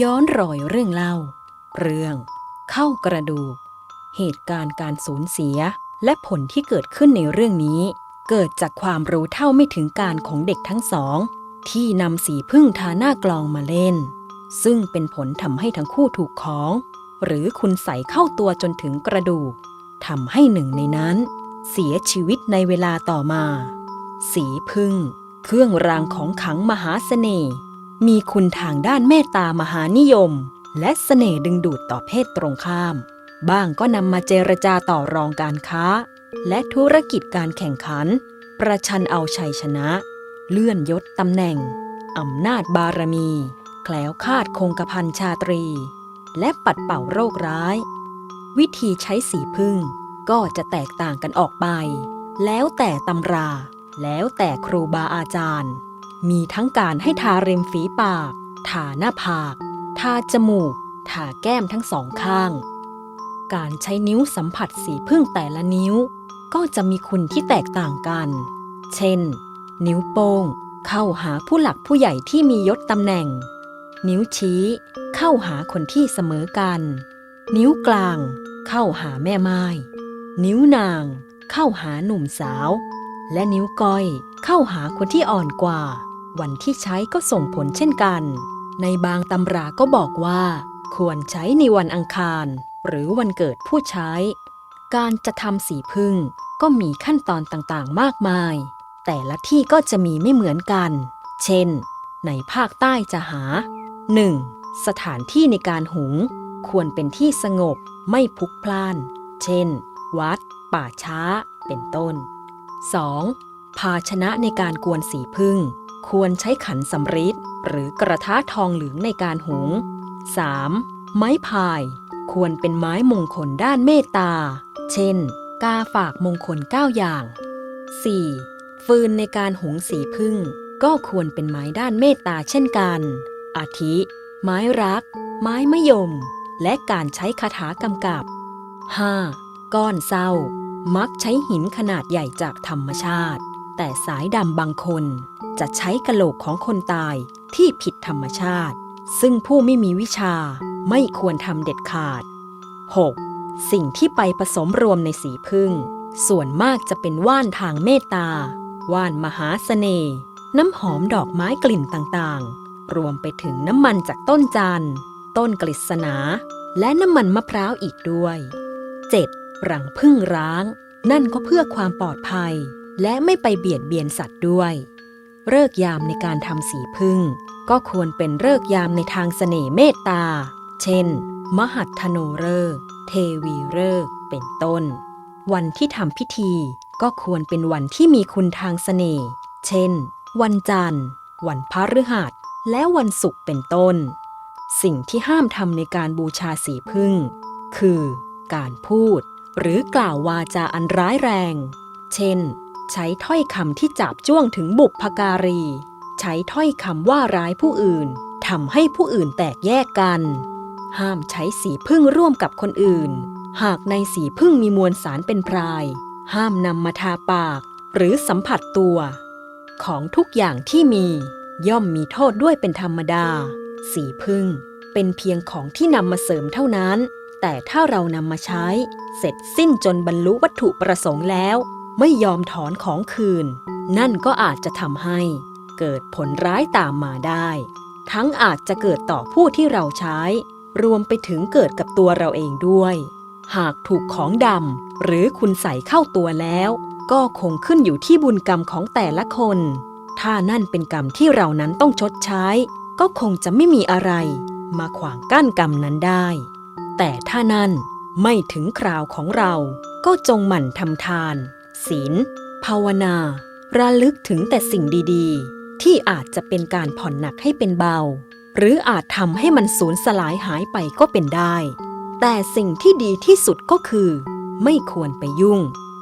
ย้อนรอยเรื่องเล่า เรื่องเข้ากระดูก เหตุการณ์การสูญเสียและผลที่เกิดขึ้นในเรื่องนี้ เกิดจากความรู้เท่าไม่ถึงการของเด็กทั้งสอง ที่นำสีพึ่งทาหน้ากลองมาเล่น ซึ่งเป็นผลทำให้ทั้งคู่ถูกของ หรือคุณใส่เข้าตัวจนถึงกระดูกทำให้หนึ่งในนั้น เสียชีวิตในเวลาต่อมา สีพึ่ง เครื่องรางของขังมหาเสน่ห์ มีคุณทางด้านเมตตามหานิยม และเสน่ห์ดึงดูดต่อเพศตรงข้าม บ้างก็นำมาเจรจาต่อรองการค้า และธุรกิจการแข่งขัน ประชันเอาชัยชนะ เลื่อนยศตำแหน่งอำนาจบารมี แคล้วคลาดคงกระพันชาตรี และปัดเป่าโรคร้าย วิธีใช้สีพึ่งก็จะแตกต่างกันออกไป แล้วแต่ตำรา แล้วแต่ครูบาอาจารย์ มีทั้งการให้ทาริมฝีปาก ทาหน้าผาก ทาจมูก ทาแก้มทั้งสองข้าง การใช้นิ้วสัมผัสสีพึ่งแต่ละนิ้ว ก็จะมีคุณที่แตกต่างกัน เช่น นิ้วโป้ง เข้าหาผู้หลักผู้ใหญ่ที่มียศตำแหน่ง นิ้วชี้ เข้าหาคนที่เสมอกัน นิ้วกลาง เข้าหาแม่ไม้นิ้วนาง เข้าหาหนุ่มสาว และนิ้วก้อยเข้าหาคนที่อ่อนกว่า วันที่ใช้ก็ส่งผลเช่นกัน ในบางตำราก็บอกว่า ควรใช้ในวันอังคาร หรือวันเกิดผู้ใช้ การจะทำสีพึ่งก็มีขั้นตอนต่างๆ มากมาย แต่ละที่ก็จะมีไม่เหมือนกัน เช่น ในภาคใต้จะหา 1. สถานที่ในการหุง ควรเป็นที่สงบไม่พลุกพล่าน เช่น วัด ป่าช้า เป็นต้น 2. ภาชนะในการกวนสีพึ่ง ควรใช้ขันสำริดหรือกระทะทองเหลืองในการหุง 3. ไม้พาย ควรเป็นไม้มงคลด้านเมตตา เช่น กาฝากมงคล 9 อย่าง 4. ฟืนในการหุงสีพึ่ง ก็ควรเป็นไม้ด้านเมตตาเช่นกัน อาทิ ไม้รัก ไม้มะยม และการใช้คาถากำกับ 5. ก้อนเศร้า มักใช้หินขนาดใหญ่จากธรรมชาติ แต่สายดำบางคน จะใช้กะโหลกของคนตายที่ผิดธรรมชาติ ซึ่งผู้ไม่มีวิชาไม่ควรทำเด็ดขาด 6. สิ่งที่ไปผสมรวมในสีพึ่ง ส่วนมากจะเป็นว่านทางเมตตา ว่านมหาเสน่ห์น้ำหอมดอกไม้กลิ่นต่างๆ รวมไปถึงน้ำมันจากต้นจันทร์ต้นกฤษณา และน้ำมันมะพร้าวอีกด้วย 7. รังพึ่งร้าง นั่นก็เพื่อความปลอดภัย และไม่ไปเบียดเบียนสัตว์ด้วย เลิกยามในการทำสีพึ่ง ก็ควรเป็นเลิกยามในทางเสน่ห์เมตตา เช่น มหัทธโนเลิกษ์เทวีเลิกเป็นต้น วันที่ทำพิธีก็ควรเป็นวันที่มีคุณทางเสน่ห์ เช่น วันจันทร์ วันพฤหัส และวันศุกร์เป็นต้น สิ่งที่ห้ามทำในการบูชาสีพึ่ง คือ การพูด หรือกล่าววาจาอันร้ายแรง เช่น ใช้ถ้อยคำที่จับจ้วงถึงบุพการี ใช้ถ้อยคำว่าร้ายผู้อื่นทำให้ผู้อื่นแตกแยกกัน ห้ามใช้สีพึ่งร่วมกับคนอื่น หากในสีพึ่งมีมวลสารเป็นพราย ห้ามนำมาทาปาก หรือสัมผัสตัว ของทุกอย่างที่มี ย่อมมีโทษด้วยเป็นธรรมดา สีพึ่งเป็นเพียงของที่นำมาเสริมเท่านั้น แต่ถ้าเรานำมาใช้ เสร็จสิ้นจนบรรลุวัตถุประสงค์แล้ว ไม่ยอมถอนของคืน นั่นก็อาจจะทำให้เกิดผลร้ายตามมาได้ ทั้งอาจจะเกิดต่อผู้ที่เราใช้ รวมไปถึงเกิดกับตัวเราเองด้วย หากถูกของดำหรือคุณใส่เข้าตัวแล้ว ก็คงขึ้นอยู่ที่บุญกรรมของแต่ละคน ถ้านั่นเป็นกรรมที่เรานั้นต้องชดใช้ ก็คงจะไม่มีอะไร มาขวางกั้นกรรมนั้นได้ แต่ถ้านั่นไม่ถึงคราวของเรา ก็จงหมั่นทำทาน ศีล ภาวนา ระลึกถึงแต่สิ่งดีๆ ที่อาจจะเป็นการผ่อนหนักให้เป็นเบา หรืออาจทำให้มันสูญสลายหายไปก็เป็นได้ แต่สิ่งที่ดีที่สุดก็คือ ไม่ควรไปยุ่ง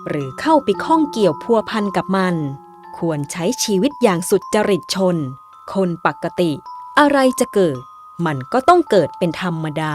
หรือเข้าไปข้องเกี่ยวพัวพันกับมัน ควรใช้ชีวิตอย่างสุดจริตชน คนปกติ อะไรจะเกิด มันก็ต้องเกิดเป็นธรรมดา